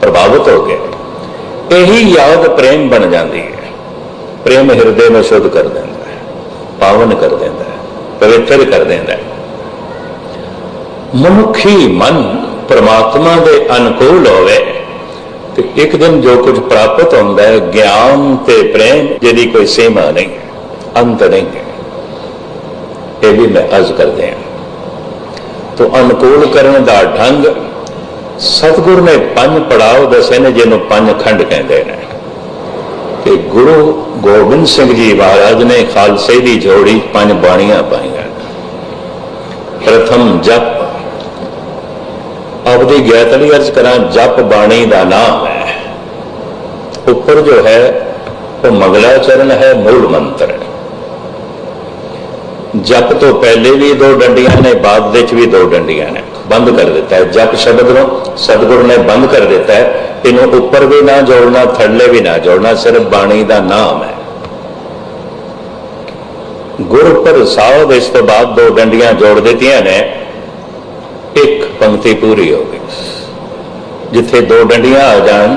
[SPEAKER 1] ਪ੍ਰਭਾਵਿਤ ਹੋ ਗਿਆ। ਇਹੀ ਯਾਦ ਪ੍ਰੇਮ ਬਣ ਜਾਂਦੀ ਹੈ। ਪ੍ਰੇਮ ਹਿਰਦੇ ਨੂੰ ਸ਼ੁੱਧ ਕਰ ਦਿੰਦਾ ਹੈ, ਪਾਵਨ ਕਰ ਦਿੰਦਾ ਹੈ, ਪਵਿੱਤਰ ਕਰ ਦਿੰਦਾ ਹੈ। ਮਨੁੱਖੀ ਮਨ ਪ੍ਰਮਾਤਮਾ ਦੇ ਅਨੁਕੂਲ ਹੋਵੇ ਤੇ ਇੱਕ ਦਿਨ ਜੋ ਕੁਝ ਪ੍ਰਾਪਤ ਹੁੰਦਾ ਹੈ, ਗਿਆਨ ਤੇ ਪ੍ਰੇਮ, ਜਿਹਦੀ ਕੋਈ ਸੀਮਾ ਨਹੀਂ, ਅੰਤ ਨਹੀਂ ਇਹ ਵੀ ਮੈਂ ਅਰਜ਼ ਕਰਦੇ ਹਾਂ। ਤੋ ਅਨੁਕੂਲ ਕਰਨ ਦਾ ਢੰਗ, ਸਤਿਗੁਰ ਨੇ ਪੰਜ ਪੜਾਅ ਦੱਸੇ ਨੇ, ਜਿਹਨੂੰ ਪੰਜ ਖੰਡ ਕਹਿੰਦੇ ਨੇ। ਤੇ ਗੁਰੂ ਗੋਬਿੰਦ ਸਿੰਘ ਜੀ ਮਹਾਰਾਜ ਨੇ ਖਾਲਸੇ ਦੀ ਜੋੜੀ ਪੰਜ ਬਾਣੀਆਂ ਪਾਈਆਂ ਪ੍ਰਥਮ ਜਪ ਆਪਦੀ ਗਿਆਤ ਲਈ ਅਰਜ਼ ਕਰਾਂ, ਜਪ ਬਾਣੀ ਦਾ ਨਾਮ ਹੈ। ਉੱਪਰ ਜੋ ਹੈ, ਉਹ ਮੰਗਲਾ ਚਰਨ ਹੈ, ਮੂਲ ਮੰਤਰ। ਹੈ ਜਪ ਤੋਂ ਪਹਿਲੇ ਵੀ ਦੋ ਡੰਡੀਆਂ ਨੇ, ਬਾਅਦ ਵਿੱਚ ਵੀ ਦੋ ਡੰਡੀਆਂ ਨੇ। ਬੰਦ ਕਰ ਦਿੱਤਾ ਹੈ। ਜਪ ਸ਼ਬਦ ਨੂੰ ਸਤਿਗੁਰ ਨੇ ਬੰਦ ਕਰ ਦਿੱਤਾ ਹੈ। ਇਹਨੂੰ ਉੱਪਰ ਵੀ ਨਾ ਜੋੜਨਾ, ਥੱਲੇ ਵੀ ਨਾ ਜੋੜਨਾ, ਸਿਰਫ ਬਾਣੀ ਦਾ ਨਾਮ ਹੈ। ਗੁਰ ਪ੍ਰਸਾਦ ਇਸ ਤੋਂ ਬਾਅਦ ਦੋ ਡੰਡੀਆਂ ਜੋੜ ਦਿੱਤੀਆਂ ਨੇ। ਇੱਕ ਪੰਕਤੀ ਪੂਰੀ ਹੋ ਗਈ। ਜਿੱਥੇ ਦੋ ਡੰਡੀਆਂ ਆ ਜਾਣ,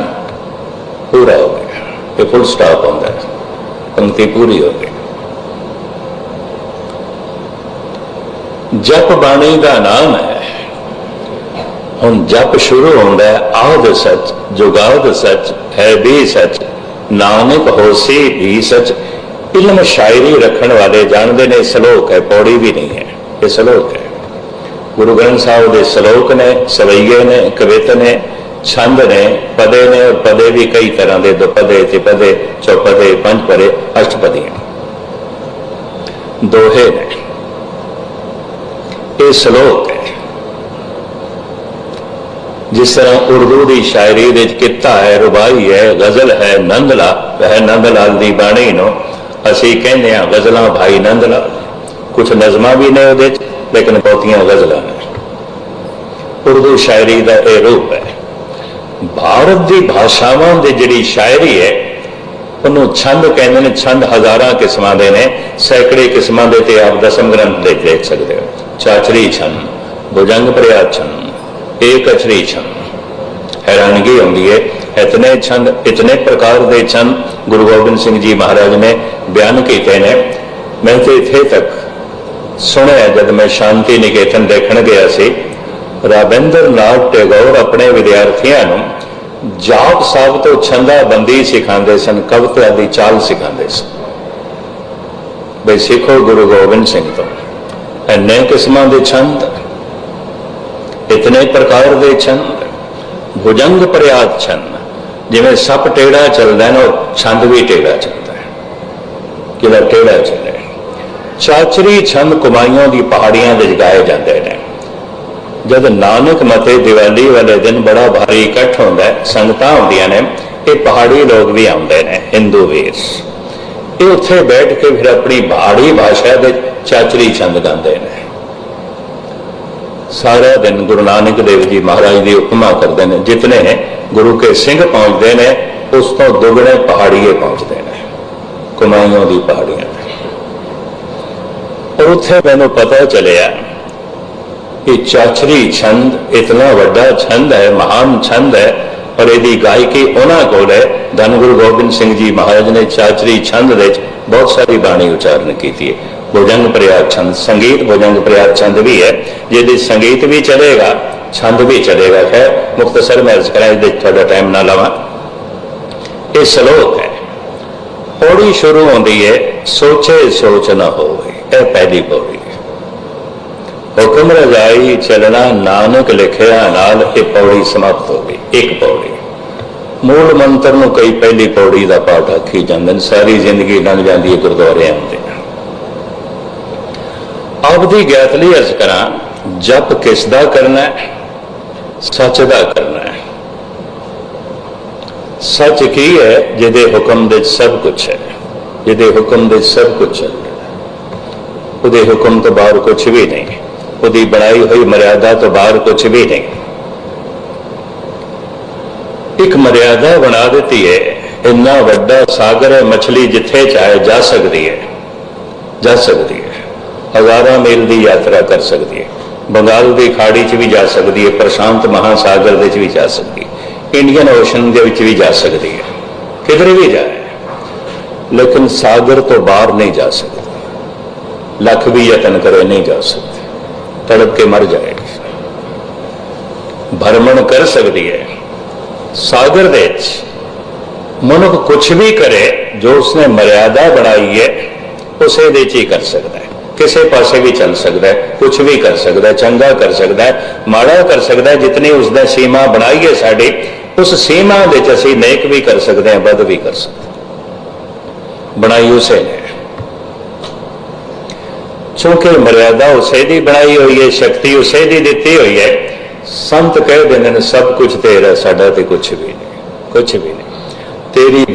[SPEAKER 1] ਪੂਰਾ ਹੋ ਗਿਆ ਇਹ ਫੁੱਲ ਸਟਾਪ ਹੁੰਦਾ ਹੈ। ਪੰਕਤੀ ਪੂਰੀ ਹੋ ਗਈ। ਜਪ ਬਾਣੀ ਦਾ ਨਾਮ ਹੈ। ਹੁਣ ਜਪ ਸ਼ੁਰੂ ਹੁੰਦਾ ਹੈ ਆਦ ਸੱਚ ਜੁਗਾਦ ਸੱਚ, ਹੈ ਵੀ ਸੱਚ, ਨਾਨਕ ਹੋਸੀ ਵੀ ਸੱਚ। ਇਲਮ ਸ਼ਾਇਰੀ ਰੱਖਣ ਵਾਲੇ ਜਾਣਦੇ ਨੇ ਸ਼ਲੋਕ ਹੈ, ਪੌੜੀ ਵੀ ਨਹੀਂ ਹੈ, ਇਹ ਸ਼ਲੋਕ ਹੈ। ਗੁਰੂ ਗ੍ਰੰਥ ਸਾਹਿਬ ਦੇ ਸ਼ਲੋਕ ਨੇ, ਸਵਈਏ ਨੇ, ਕਵਿਤ ਨੇ, ਛੰਦ ਨੇ, ਪਦੇ ਨੇ ਔਰ ਪਦੇ ਵੀ ਕਈ ਤਰ੍ਹਾਂ ਦੇ ਦੁਪਦੇ ਤਿਪਦੇ, ਚੌਪਦੇ ਪੰਜ ਪੰਜਪਦੇ, ਅਸ਼ਟਪਦੀਆਂ ਦੋਹੇ ਨੇ। ਇਹ ਸ਼ਲੋਕ ਹੈ। ਜਿਸ ਤਰ੍ਹਾਂ ਉਰਦੂ ਦੀ ਸ਼ਾਇਰੀ ਦੇ ਵਿੱਚ ਕਿੱਤਾ ਹੈ, ਰੁਬਾਈ ਹੈ, ਗਜ਼ਲ ਹੈ, ਨੰਦਲਾ ਹੈ ਨੰਦ ਲਾਲ ਦੀ ਬਾਣੀ ਨੂੰ ਅਸੀਂ ਕਹਿੰਦੇ ਹਾਂ, ਗਜ਼ਲਾਂ ਭਾਈ ਨੰਦਲਾ ਕੁਝ ਨਜ਼ਮਾਂ ਵੀ ਨੇ ਉਹਦੇ ਚ ਲੇਕਿਨ ਬਹੁਤੀਆਂ ਗਜ਼ਲਾਂ ਨੇ। ਉਰਦੂ ਸ਼ਾਇਰੀ ਦਾ ਇਹ ਰੂਪ ਹੈ, ਭਾਰਤ ਦੀ ਭਾਸ਼ਾਵਾਂ ਦੀ ਜਿਹੜੀ ਸ਼ਾਇਰੀ ਹੈ, ਉਹਨੂੰ ਛੰਦ ਕਹਿੰਦੇ ਨੇ, ਛੰਦ ਹਜ਼ਾਰਾਂ ਕਿਸਮਾਂ ਦੇ ਨੇ, ਸੈਂਕੜੇ ਕਿਸਮਾਂ ਦੇ ਤੇ ਆਪ ਦਸਮ ਗ੍ਰੰਥ ਦੇ ਦੇਖ ਸਕਦੇ ਹੋ। ਚਾਚਰੀ ਛੰਦ, ਭੁਜੰਗ ਪ੍ਰਿਆ ਛੰਦ, ਏਕ ਅਛਰੀ ਛੰਦ। ਹੈਰਾਨਗੀ ਹੁੰਦੀ ਹੈ, ਇਤਨੇ ਛੰਦ, ਇਤਨੇ ਪ੍ਰਕਾਰ ਦੇ ਛੰਦ ਗੁਰੂ ਗੋਬਿੰਦ ਸਿੰਘ ਜੀ ਮਹਾਰਾਜ ਨੇ ਬਿਆਨ ਕੀਤੇ ਨੇ। ਮੈਂ ਤੇ ਇੱਥੇ ਤੱਕ ਸੁਣਿਆ ਜਦ ਮੈਂ ਸ਼ਾਂਤੀ ਨਿਕੇਤਨ ਦੇਖਣ ਗਿਆ ਸੀ ਰਾਬਿੰਦਰ ਨਾਥ ਟੈਗੋਰ ਆਪਣੇ ਵਿਦਿਆਰਥੀਆਂ ਨੂੰ ਜਾਪ ਸਾਹਿਬ ਤੋਂ ਛੰਦਾ ਬੰਦੀ ਸਿਖਾਉਂਦੇ ਸਨ, ਕਵਿਤਾ ਦੀ ਚਾਲ ਸਿਖਾਉਂਦੇ ਸਨ। ਬਈ ਸਿੱਖੋ ਗੁਰੂ ਗੋਬਿੰਦ ਸਿੰਘ ਤੋਂ। ਇੰਨੇ ਕਿਸਮਾਂ ਦੇ ਛੰਦ, ਇਤਨੇ ਪ੍ਰਕਾਰ ਦੇ ਛੰਦ, ਭੁਜੰਗ ਪ੍ਰਿਆਤ ਛੰਦ, ਜਿਵੇਂ ਸੱਪ ਟੇੜਾ ਚੱਲਦਾ ਨਾ, ਉਹ ਛੰਦ ਵੀ ਟੇੜਾ ਚੱਲਦਾ ਹੈ। ਕਿਹੜਾ ਟੇੜਾ ਚੱਲੇ ਚਾਚਰੀ ਛੰਦ ਕੁਮਾਈਆਂ ਦੀ ਪਹਾੜੀਆਂ ਵਿੱਚ ਗਾਏ ਜਾਂਦੇ ਨੇ। ਜਦ ਨਾਨਕ ਮਤੇ ਦੀਵਾਲੀ ਵਾਲੇ ਦਿਨ ਬੜਾ ਭਾਰੀ ਇਕੱਠ ਹੁੰਦਾ ਹੈ, ਸੰਗਤਾਂ ਹੁੰਦੀਆਂ ਨੇ, ਇਹ ਪਹਾੜੀ ਲੋਕ ਵੀ ਆਉਂਦੇ ਨੇ ਹਿੰਦੂ ਵੀਰ। ਇਹ ਉੱਥੇ ਬੈਠ ਕੇ ਫਿਰ ਆਪਣੀ ਪਹਾੜੀ ਭਾਸ਼ਾ ਦੇ ਚਾਚਰੀ ਛੰਦ ਗਾਉਂਦੇ ਨੇ। ਸਾਰਾ ਦਿਨ ਗੁਰੂ ਨਾਨਕ ਦੇਵ ਜੀ ਮਹਾਰਾਜ ਦੀ ਉਪਮਾ ਕਰਦੇ ਨੇ, ਜਿਤਨੇ ਗੁਰੂ ਕੇ ਸਿੰਘ ਪਹੁੰਚਦੇ ਨੇ, ਉਸ ਤੋਂ ਦੁੱਗਣੇ ਪਹਾੜੀਏ ਪਹੁੰਚਦੇ ਨੇ, ਕੁਮਾਈਆਂ ਦੀ ਪਹਾੜੀਆਂ ਤੇ ਉੱਥੇ ਮੈਨੂੰ ਪਤਾ ਚੱਲਿਆ ਕਿ ਚਾਚਰੀ ਛੰਦ ਇਤਨਾ ਵੱਡਾ ਛੰਦ ਹੈ, ਮਹਾਨ ਛੰਦ ਹੈ ਪਰ ਇਹਦੀ ਗਾਇਕੀ ਉਹਨਾਂ ਕੋਲ ਹੈ। ਧੰਨ ਗੁਰੂ ਗੋਬਿੰਦ ਸਿੰਘ ਜੀ ਮਹਾਰਾਜ ਨੇ ਚਾਚਰੀ ਛੰਦ ਵਿੱਚ ਬਹੁਤ ਸਾਰੀ ਬਾਣੀ ਉਚਾਰਨ ਕੀਤੀ ਹੈ। ਭੁਜੰਗ ਪ੍ਰਿਆ ਛੰਦ, ਸੰਗੀਤ ਭੁਜੰਗ ਪ੍ਰਿਆ ਛੰਦ ਵੀ ਹੈ। ਜਿਹਦੇ ਸੰਗੀਤ ਵੀ ਚਲੇਗਾ, ਛੰਦ ਵੀ ਚਲੇਗਾ। ਹੈ ਮੁਖਤਸਰ ਮੈਂ ਅਰਜ਼ ਕਰਾਂ ਇਹਦੇ ਤੁਹਾਡਾ ਟਾਈਮ ਨਾ ਲਵਾਂ। ਇਹ ਸ਼ਲੋਕ ਹੈ, ਪੌੜੀ ਸ਼ੁਰੂ ਹੁੰਦੀ ਹੈ, ਸੋਚੇ ਸੋਚ ਨਾ ਹੋਵੇ। ਇਹ ਪਹਿਲੀ ਪੌੜੀ ਹੁਕਮ ਰਜਾਈ ਚੱਲਣਾ ਨਾਨਕ ਲਿਖਿਆ ਨਾਲ ਇਹ ਪੌੜੀ ਸਮਾਪਤ ਹੋ ਗਈ, ਇੱਕ ਪੌੜੀ। ਮੂਲ ਮੰਤਰ ਨੂੰ ਕਈ ਪਹਿਲੀ ਪੌੜੀ ਦਾ ਪਾਠ ਆਖੀ ਜਾਂਦੇ ਨੇ, ਸਾਰੀ ਜ਼ਿੰਦਗੀ ਲੰਘ ਜਾਂਦੀ ਹੈ ਗੁਰਦੁਆਰਿਆਂ ਆਉਂਦੇ ਆਪਦੀ ਗਿਆਤ ਲਈ ਅਰਜ਼ ਕਰਾਂ, ਜਪ ਕਿਸ ਦਾ ਕਰਨਾ ਹੈ, ਸੱਚ ਦਾ ਕਰਨਾ ਹੈ। ਸੱਚ ਕੀ ਹੈ, ਜਿਹਦੇ ਹੁਕਮ ਦੇ ਸਭ ਕੁਝ ਹੈ, ਜਿਹਦੇ ਹੁਕਮ ਦੇ ਸਭ ਕੁਝ ਹੈ। ਉਹਦੇ ਹੁਕਮ ਤੋਂ ਬਾਹਰ ਕੁਝ ਵੀ ਨਹੀਂ। ਉਹਦੀ ਬਣਾਈ ਹੋਈ ਮਰਿਆਦਾ ਤੋਂ ਬਾਹਰ ਕੁਝ ਵੀ ਨਹੀਂ। ਇੱਕ ਮਰਿਆਦਾ ਬਣਾ ਦਿੱਤੀ ਹੈ ਇੰਨਾ ਵੱਡਾ ਸਾਗਰ ਹੈ, ਮੱਛਲੀ ਜਿੱਥੇ ਚਾਹੇ ਜਾ ਸਕਦੀ ਹੈ ਜਾ ਸਕਦੀ ਹੈ ਹਜ਼ਾਰਾਂ ਮੀਲ ਦੀ ਯਾਤਰਾ ਕਰ ਸਕਦੀ ਹੈ ਬੰਗਾਲ ਦੀ ਖਾੜੀ 'ਚ ਵੀ ਜਾ ਸਕਦੀ ਹੈ ਪ੍ਰਸ਼ਾਂਤ ਮਹਾਸਾਗਰ ਦੇ 'ਚ ਵੀ ਜਾ ਸਕਦੀ ਹੈ ਇੰਡੀਅਨ ਓਸ਼ਨ ਦੇ ਵਿੱਚ ਵੀ ਜਾ ਸਕਦੀ ਹੈ ਕਿਧਰੇ ਵੀ ਜਾਏ। ਲੇਕਿਨ ਸਾਗਰ ਤੋਂ ਬਾਹਰ ਨਹੀਂ ਜਾ ਸਕਦੀ। ਲੱਖ ਵੀ ਯਤਨ ਕਰੇ, ਨਹੀਂ ਜਾ ਸਕਦੀ। ਤੜਪ ਕੇ ਮਰ ਜਾਏਗੀ। ਭਰਮਣ ਕਰ ਸਕਦੀ ਹੈ। ਸਾਗਰ ਦੇ ਮਨੁੱਖ ਕੁਝ ਵੀ ਕਰੇ, ਜੋ ਉਸਨੇ ਮਰਿਆਦਾ ਬਣਾਈ ਹੈ, ਉਸੇ ਦੇ ਚ ਹੀ ਕਰ ਸਕਦਾ ਹੈ। ਕਿਸੇ ਪਾਸੇ ਵੀ ਚੱਲ ਸਕਦਾ ਹੈ ਕੁਝ ਵੀ ਕਰ ਸਕਦਾ ਹੈ, ਚੰਗਾ ਕਰ ਸਕਦਾ ਹੈ, ਮਾੜਾ ਕਰ ਸਕਦਾ ਹੈ, ਜਿਤਨੀ ਉਸ ਦਾ ਸੀਮਾ ਬਣਾਈ ਹੈ ਸਾਡੀ, ਉਸ ਸੀਮਾ ਵਿੱਚ ਅਸੀਂ ਨੇਕ ਵੀ ਕਰ ਸਕਦੇ ਹਾਂ ਬਦ ਵੀ ਕਰ ਸਕਦੇ ਬਣਾਈ ਉਸੇ ਨੇ। ਕਿਉਂਕਿ ਮਰਿਆਦਾ ਉਸੇ ਦੀ ਬਣਾਈ ਹੋਈ ਹੈ ਸ਼ਕਤੀ ਉਸੇ ਦੀ ਦਿੱਤੀ ਹੋਈ ਹੈ ਸੰਤ ਕਹਿ ਦਿੰਦੇ ਨੇ ਸਭ ਕੁਝ ਤੇਰਾ ਸਾਡਾ ਤੇ ਕੁਝ ਵੀ ਨਹੀਂ ਕੁਝ ਵੀ ਨਹੀਂ ਤੇਰੀ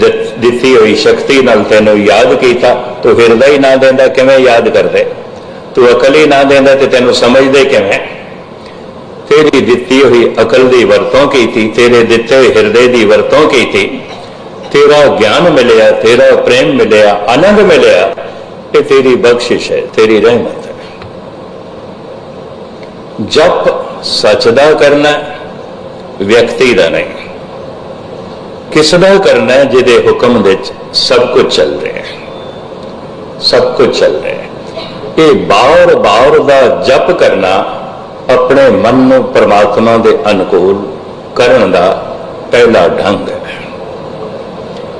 [SPEAKER 1] ਦਿੱਤੀ ਹੋਈ ਸ਼ਕਤੀ ਨਾਲ ਤੈਨੂੰ ਯਾਦ ਕੀਤਾ ਤੂੰ ਹਿਰਦਾ ਹੀ ਨਾ ਦਿੰਦਾ ਕਿਵੇਂ ਯਾਦ ਕਰਦੇ ਤੂੰ ਅਕਲ ਹੀ ਨਾ ਦਿੰਦਾ ਤੇ ਤੈਨੂੰ ਸਮਝਦੇ ਕਿਵੇਂ ਤੇਰੀ ਦਿੱਤੀ ਹੋਈ ਅਕਲ ਦੀ ਵਰਤੋਂ ਕੀਤੀ ਤੇਰੇ ਦਿੱਤੇ ਹੋਏ ਹਿਰਦੇ ਦੀ ਵਰਤੋਂ ਕੀਤੀ ਤੇਰਾ ਗਿਆਨ ਮਿਲਿਆ ਤੇਰਾ ਪ੍ਰੇਮ ਮਿਲਿਆ ਆਨੰਦ ਮਿਲਿਆ ਇਹ ਤੇਰੀ ਬਖਸ਼ਿਸ਼ ਹੈ ਤੇਰੀ ਰਹਿਮਤ ਹੈ ਜਪ ਸੱਚ ਦਾ ਕਰਨਾ ਵਿਅਕਤੀ ਦਾ ਨਹੀਂ ਕਿਸ ਦਾ ਕਰਨਾ ਜਿਹਦੇ ਹੁਕਮ ਵਿੱਚ ਸਭ ਕੁਝ ਚੱਲ ਰਿਹਾ ਹੈ ਸਭ ਕੁਝ ਚੱਲ ਰਿਹਾ ਹੈ ਇਹ ਬਾਰ-ਬਾਰ ਦਾ ਜਪ ਕਰਨਾ ਆਪਣੇ ਮਨ ਨੂੰ ਪਰਮਾਤਮਾ ਦੇ ਅਨੁਕੂਲ ਕਰਨ ਦਾ ਪਹਿਲਾ ਢੰਗ ਹੈ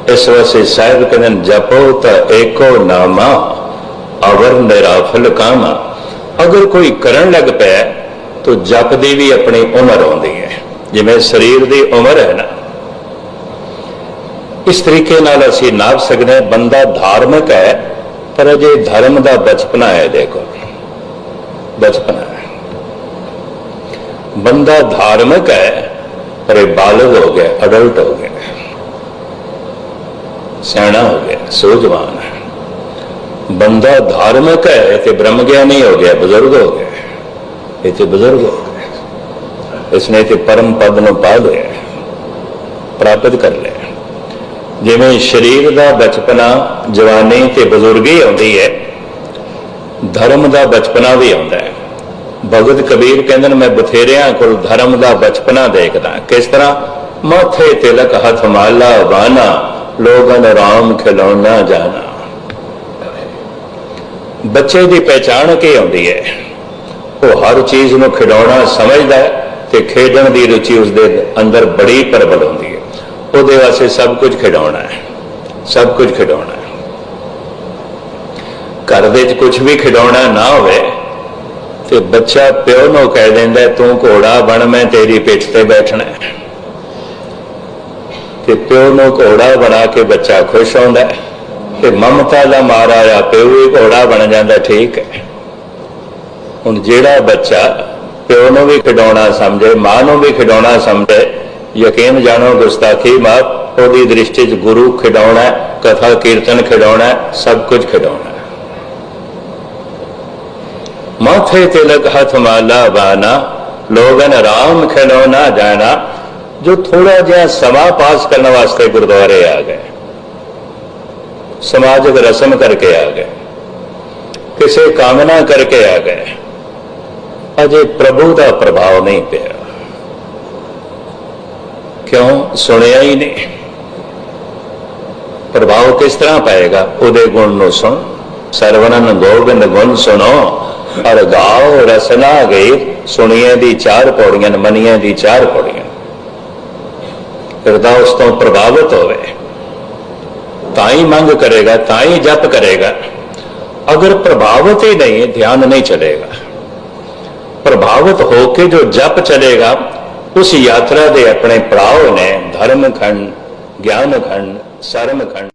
[SPEAKER 1] ਇਸ ਵਾਸਤੇ ਸਾਹਿਬ ਕਹਿੰਦੇ ਨੇ, ਜਪੋ ਤਾਂ ਏਕੋ ਨਾਮਾ ਅਵਰ ਨਿਰਾਫਲ ਕਾਮਾ ਅਗਰ ਕੋਈ ਕਰਨ ਲੱਗ ਪਿਆ, ਤਾਂ ਜਪ ਦੀ ਵੀ ਆਪਣੀ ਉਮਰ ਆਉਂਦੀ ਹੈ। ਜਿਵੇਂ ਸਰੀਰ ਦੀ ਉਮਰ ਹੈ ਨਾ। ਇਸ ਤਰੀਕੇ ਨਾਲ ਅਸੀਂ ਨਾਪ ਸਕਦੇ ਹਾਂ, ਬੰਦਾ ਧਾਰਮਿਕ ਹੈ, ਪਰ ਅਜੇ ਧਰਮ ਦਾ ਬਚਪਨਾ ਹੈ, ਦੇਖੋ। ਬਚਪਨਾ ਹੈ। ਬੰਦਾ ਧਾਰਮਿਕ ਹੈ, ਪਰ ਇਹ ਬਾਲਗ ਹੋ ਗਿਆ, ਅਡਲਟ ਹੋ ਗਿਆ। ਸਿਆਣਾ ਹੋ ਗਿਆ, ਸੂਝਵਾਨ ਹੈ। ਬੰਦਾ ਧਾਰਮਿਕ ਹੈ ਤੇ ਬ੍ਰਹਮ ਗਿਆਨੀ ਹੋ ਗਿਆ, ਬਜ਼ੁਰਗ ਹੋ ਗਿਆ। ਇਹ ਤੇ ਬਜ਼ੁਰਗ ਹੋ ਗਿਆ। ਇਸਨੇ ਤੇ ਪਰਮ ਪਦ ਨੂੰ ਪਾ ਲਿਆ, ਪ੍ਰਾਪਤ ਕਰ ਲਿਆ। ਜਿਵੇਂ ਸਰੀਰ ਦਾ ਬਚਪਨਾ ਜਵਾਨੀ ਤੇ ਬਜ਼ੁਰਗੀ ਆਉਂਦੀ ਹੈ, ਧਰਮ ਦਾ ਬਚਪਨਾ ਵੀ ਆਉਂਦਾ ਹੈ। ਭਗਤ ਕਬੀਰ ਕਹਿੰਦੇ ਨੇ, ਮੈਂ ਬਥੇਰਿਆਂ ਕੋਲ ਧਰਮ ਦਾ ਬਚਪਨਾ ਦੇਖਦਾ ਕਿਸ ਤਰ੍ਹਾਂ? ਮਾਥੇ ਤਿਲਕ, ਹੱਥ ਮਾਲਾ ਬਾਨਾ ਲੋਗਨ ਰਾਮ ਖਿਲੌਣਾ ਜਾਣਾ। ਬੱਚੇ ਦੀ ਪਹਿਚਾਣ ਕੀ ਆਉਂਦੀ ਹੈ। ਉਹ ਹਰ ਚੀਜ਼ ਨੂੰ ਖਿਡੌਣਾ ਸਮਝਦਾ ਹੈ ਤੇ ਖੇਡਣ ਦੀ ਰੁਚੀ ਉਸਦੇ ਅੰਦਰ ਬੜੀ ਪ੍ਰਬਲ ਹੁੰਦੀ ਹੈ। ਉਹਦੇ ਵਾਸਤੇ ਸਭ ਕੁਝ ਖਿਡੌਣਾ ਹੈ। ਸਭ ਕੁਝ ਖਿਡੌਣਾ ਹੈ। ਘਰ ਦੇ ਵਿੱਚ ਕੁਝ ਵੀ ਖਿਡੌਣਾ ਨਾ ਹੋਵੇ ਤੇ ਬੱਚਾ ਪਿਓ ਨੂੰ ਕਹਿ ਦਿੰਦਾ ਤੂੰ ਘੋੜਾ ਬਣ, ਮੈਂ ਤੇਰੀ ਪਿੱਠ ਤੇ ਬੈਠਣਾ ਤੇ ਪਿਓ ਨੂੰ ਘੋੜਾ ਬਣਾ ਕੇ ਬੱਚਾ ਖੁਸ਼ ਹੁੰਦਾ ਹੈ। ਤੇ ਮਮਤਾ ਦਾ ਮਾਰਾ ਆ ਪਿਓ ਵੀ ਘੋੜਾ ਬਣ ਜਾਂਦਾ ਠੀਕ ਹੈ ਹੁਣ ਜਿਹੜਾ ਬੱਚਾ ਪਿਓ ਨੂੰ ਵੀ ਖਿਡੌਣਾ ਸਮਝੇ, ਮਾਂ ਨੂੰ ਵੀ ਖਿਡੌਣਾ ਸਮਝੇ, ਯਕੀਨ ਜਾਣੋ ਗੁਸਤਾਖੀ ਮਾਫ ਉਹਦੀ ਦ੍ਰਿਸ਼ਟੀ 'ਚ ਗੁਰੂ ਖਿਡੌਣਾ ਕਥਾ ਕੀਰਤਨ ਖਿਡੌਣਾ ਸਭ ਕੁਝ ਖਿਡੌਣਾ ਹੈ। ਮਾਥੇ ਤਿਲਕ ਹੱਥ ਮਾਲਾ ਬਾਨਾ ਲੋਗਨ ਰਾਮ ਖਿਡੌਣਾ ਜਾਣਾ, ਜੋ ਥੋੜਾ ਜਿਹਾ ਸਮਾਂ ਪਾਸ ਕਰਨ ਵਾਸਤੇ ਗੁਰਦੁਆਰੇ ਆ ਗਏ ਸਮਾਜਿਕ ਰਸਮ ਕਰਕੇ ਆ ਗਏ ਕਿਸੇ ਕਾਮਨਾ ਕਰਕੇ ਆ ਗਏ ਅਜੇ ਪ੍ਰਭੂ ਦਾ ਪ੍ਰਭਾਵ ਨਹੀਂ ਪਿਆ। ਕਿਉਂ? ਸੁਣਿਆ ਹੀ ਨਹੀਂ। ਪ੍ਰਭਾਵ ਕਿਸ ਤਰ੍ਹਾਂ ਪਾਏਗਾ? ਉਹਦੇ ਗੁਣ ਨੂੰ ਸੁਣ। ਸਰਵਣਨ ਗੋਬਿੰਦ ਗੁਣ ਸੁਣੋ। ਅਰ ਗਾਓ ਰਸਨਾ ਗਈ। ਸੁਣੀਏ ਦੀ ਚਾਰ ਪੌੜੀਆਂ ਨੇ, ਦੀ ਚਾਰ ਪੌੜੀਆਂ। ਹਿਰਦਾ ਉਸ ਤੋਂ ਪ੍ਰਭਾਵਿਤ ਹੋਵੇ। ਤਾਂ ਹੀ ਮੰਗ ਕਰੇਗਾ, ਤਾਂ ਹੀ ਜਪ ਕਰੇਗਾ। ਅਗਰ ਪ੍ਰਭਾਵਿਤ ਹੀ ਨਹੀਂ, ਧਿਆਨ ਨਹੀਂ ਚਲੇਗਾ। ਪ੍ਰਭਾਵਿਤ ਹੋ ਕੇ ਜੋ ਜਪ ਚਲੇਗਾ, ਉਸ ਯਾਤਰਾ ਦੇ ਆਪਣੇ ਪੜਾਅ ਨੇ ਧਰਮ ਖੰਡ, ਗਿਆਨ ਖੰਡ, ਸਰਮ ਖੰਡ।